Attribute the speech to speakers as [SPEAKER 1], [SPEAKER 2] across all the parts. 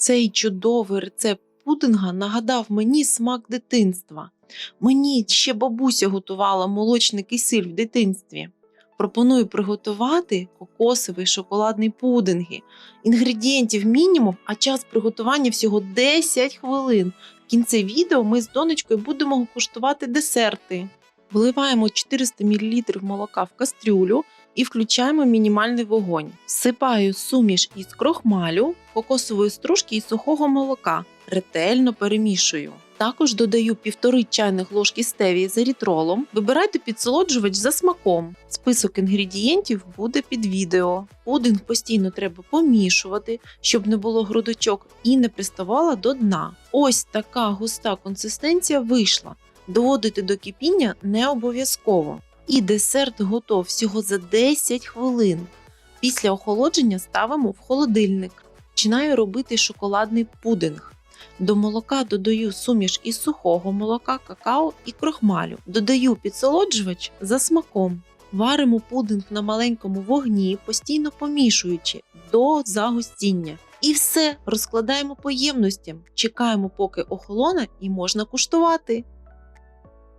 [SPEAKER 1] Цей чудовий рецепт пудинга нагадав мені смак дитинства. Мені ще бабуся готувала молочний кисиль в дитинстві. Пропоную приготувати кокосовий шоколадний пудинги. Інгредієнтів мінімум, а час приготування всього 10 хвилин. В кінці відео ми з донечкою будемо куштувати десерти. Вливаємо 400 мл молока в кастрюлю і включаємо мінімальний вогонь. Всипаю суміш із крохмалю, кокосової стружки і сухого молока. Ретельно перемішую. Також додаю півтори чайних ложки стевії з ерітролом. Вибирайте підсолоджувач за смаком. Список інгредієнтів буде під відео. Пудинг постійно треба помішувати, щоб не було грудочок і не приставала до дна. Ось така густа консистенція вийшла. Доводити до кипіння не обов'язково. І десерт готов всього за 10 хвилин. Після охолодження ставимо в холодильник. Починаю робити шоколадний пудинг. До молока додаю суміш із сухого молока, какао і крохмалю. Додаю підсолоджувач за смаком. Варимо пудинг на маленькому вогні, постійно помішуючи до загустіння. І все розкладаємо по ємностям. Чекаємо, поки охолоне, і можна куштувати.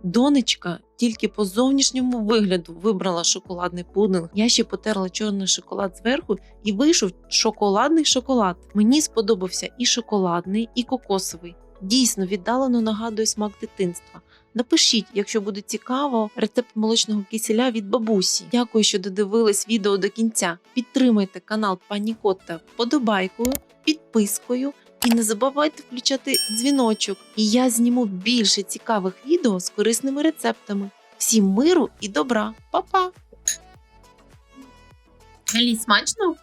[SPEAKER 1] Донечка тільки по зовнішньому вигляду вибрала шоколадний пудинг. Я ще потерла чорний шоколад зверху і вийшов шоколадний шоколад. Мені сподобався і шоколадний, і кокосовий. Дійсно віддалено нагадує смак дитинства. Напишіть, якщо буде цікаво, рецепт молочного киселя від бабусі. Дякую, що додивились відео до кінця. Підтримайте канал Пані Котта вподобайкою, підпискою і не забувайте включати дзвіночок, і я зніму більше цікавих відео з корисними рецептами. Всім миру і добра, Па-па! Гелі, смачно?